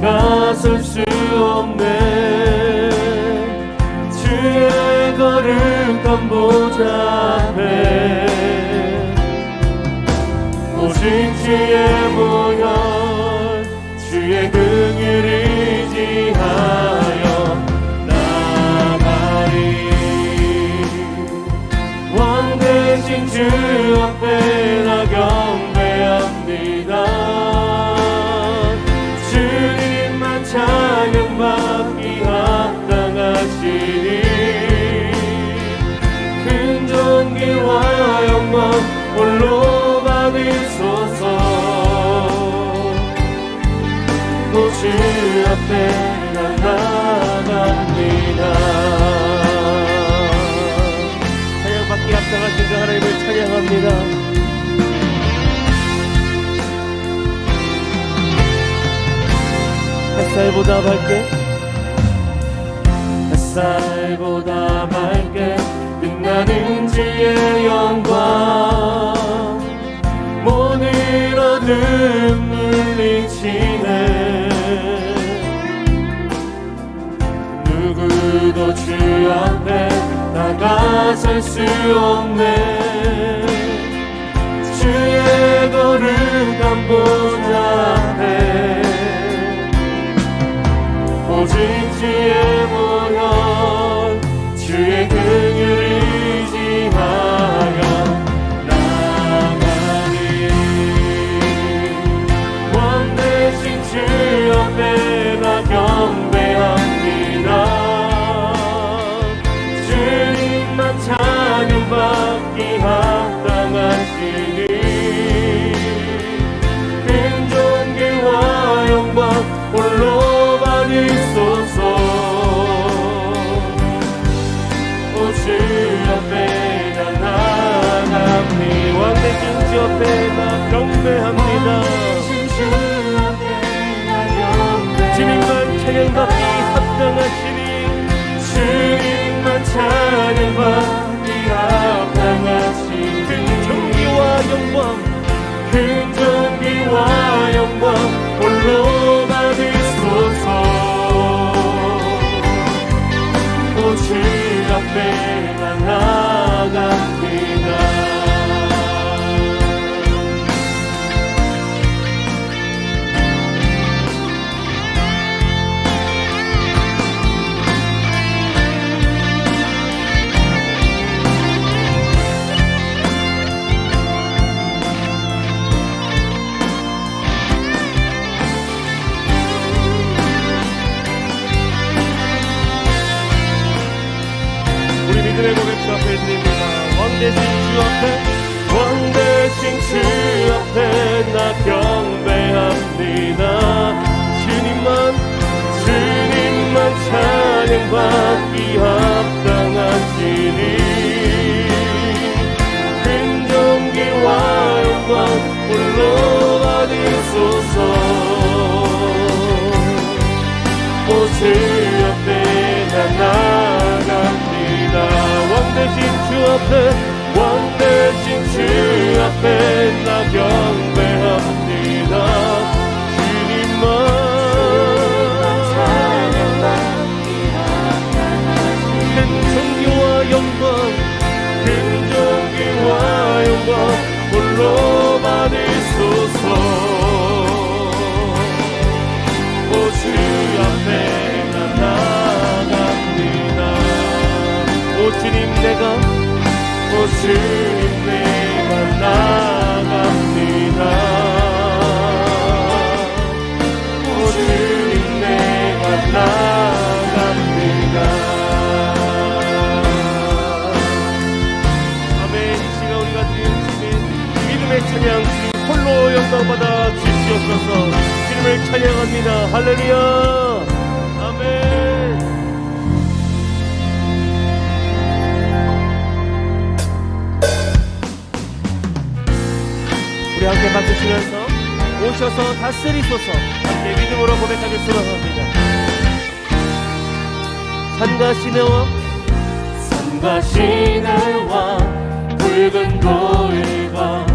나가설 수 없네. 주의 거룩한 보좌 앞에 오직 주의 모여 주의 긍휼을 의지하여 나가리. 왕 대신 주 햇살보다 밝게. 햇살보다 밝게. 빛나는 주의 영광. 모든 어둠 물리치네. 누구도 주 앞에 나가설 수 없네. 주의 거룩한 보 오주 앞에 나 나갑니다 대신 주 앞에, 왕대신 주 앞에 나 경배합니다. 주님만, 주님만 찬양받기 합당하시니 큰 존귀와 영광 홀로 받으소서. 오주 앞에 나 나갑니다. 왕 대신 주 앞에 왕대신 주 앞에 나 경배합니다. 주님만. 큰 존귀와 영광 큰 존귀와 영광 홀로 받으소서 주님 내가 나갑니다. 오 주님 내가 나갑니다. 아멘. 이 시간 우리가 드리는 주님 믿음의 찬양 주님 홀로 영광받아 주시옵소서. 주님을 찬양합니다. 할렐루야 박수 치면서 오셔서 다스리소서. 함께 믿음으로 고백하길 소망합니다. 산과 시내와 산과 시내와 붉은 돌과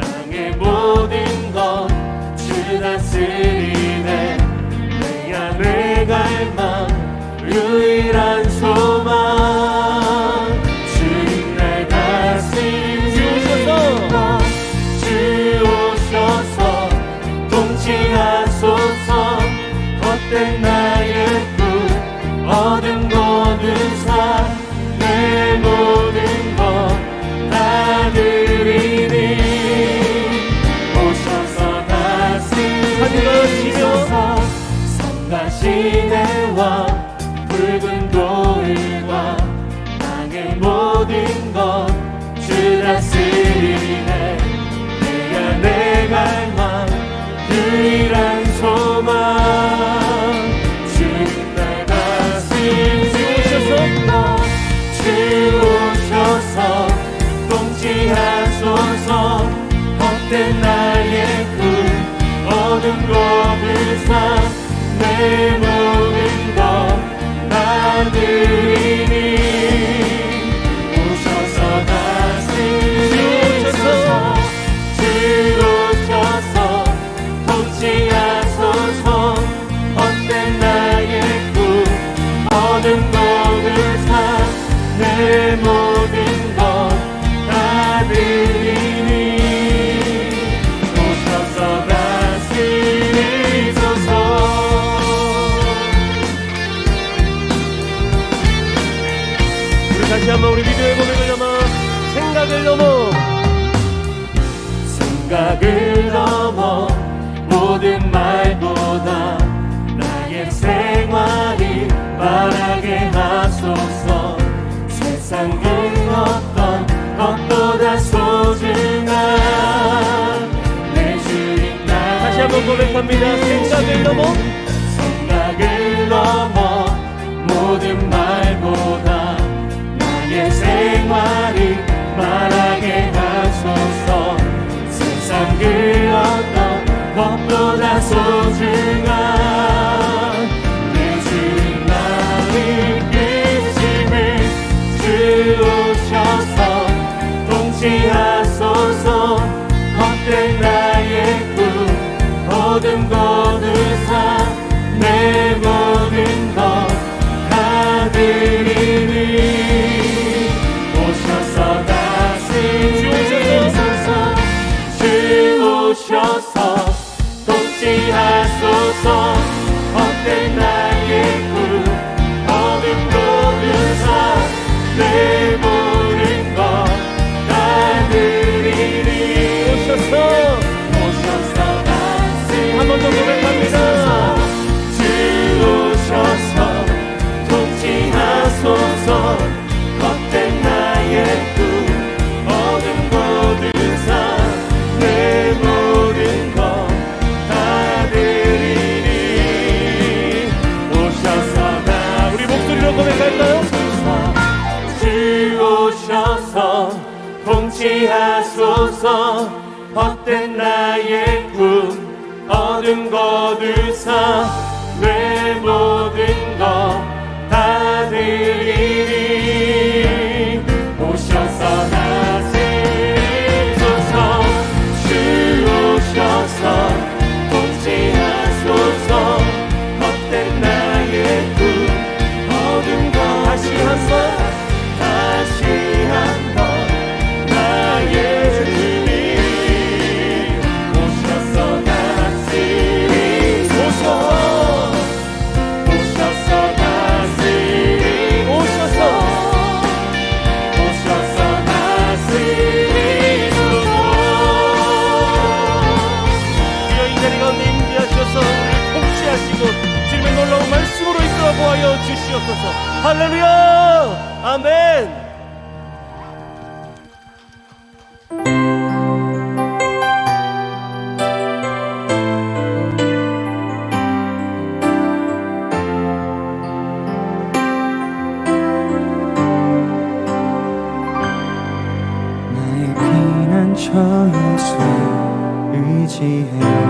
땅의 모든 것주 다스리네. 내 안에 갈망 유일 시내와 붉은 돌과 땅의 모든 것 주 다스리네. 내 안에 갈망 유일한 소망. 주님 날 다스리소서 주 오셔서 통치하소서. 헛된 나의 꿈 어둠 거두사 내 다시 한번 우리 믿음의 고백을 넘어 생각을 넘어. 생각을 넘어 모든 말보다 나의 생활이 말하게 하소서. 세상 그 어떤 것보다 소중한 내 주인 나 다시 한번 고백합니다. 생각을 넘어 꿈 어둠 오셔서. 통치하소서. 헛된 나의 꿈 어둠 거두 하시고 주님의 놀라운 말씀으로 이끌어 보하여 주시옵소서. 할렐루야! 아멘! 피난처 예수 의지해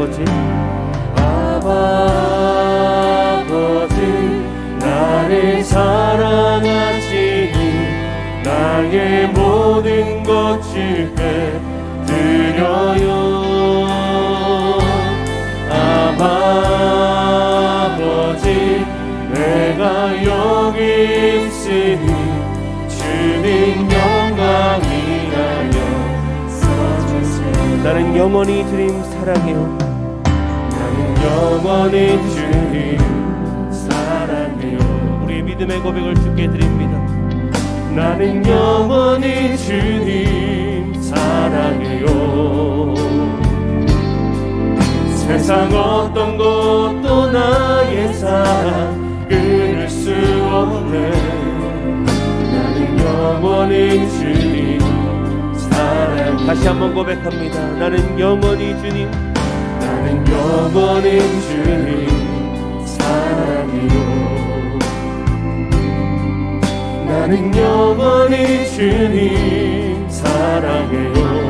아버지 아버지 나를 사랑하시니 나의 모든 것 주께 드려요. 아버지 내가 여기 있으니 주님 써주세요. 나는 영원히 주님 사랑해요 영원히 주님 사랑해요. 우리 믿음의 고백을 주께 드립니다. 나는 영원히 주님 사랑해요. 세상 어떤 것도 나의 사랑 끊을 수 없네. 나는 영원히 주님 사랑해 다시 한번 고백합니다. 나는 영원히 주님 나는 영원히 주님 사랑해요. 나는 영원히 주님 사랑해요.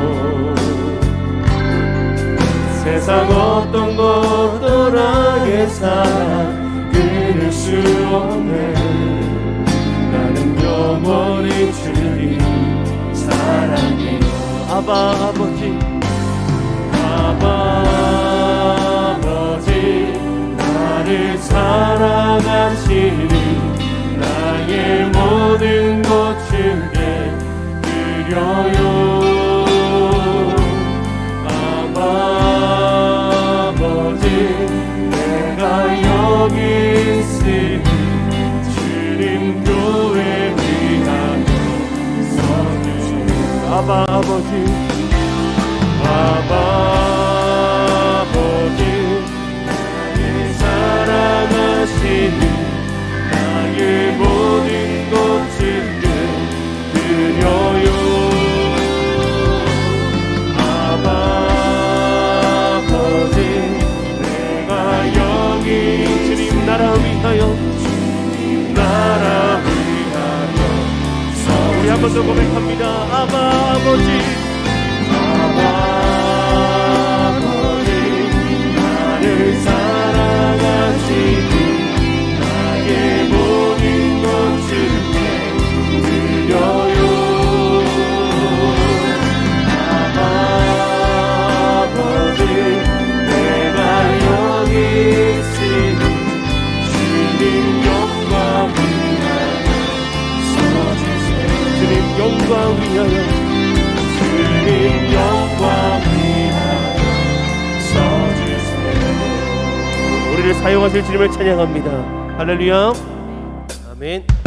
세상 어떤 것도 나의 사랑 끊을 수 없네. 나는 영원히 주님 사랑해요. 아바 아버지. 아바 나를 사랑하시니 나의 모든 것 주께 드려요 고백합니다. 아바 아버지 하실 주님을 찬양합니다. 할렐루야. 아멘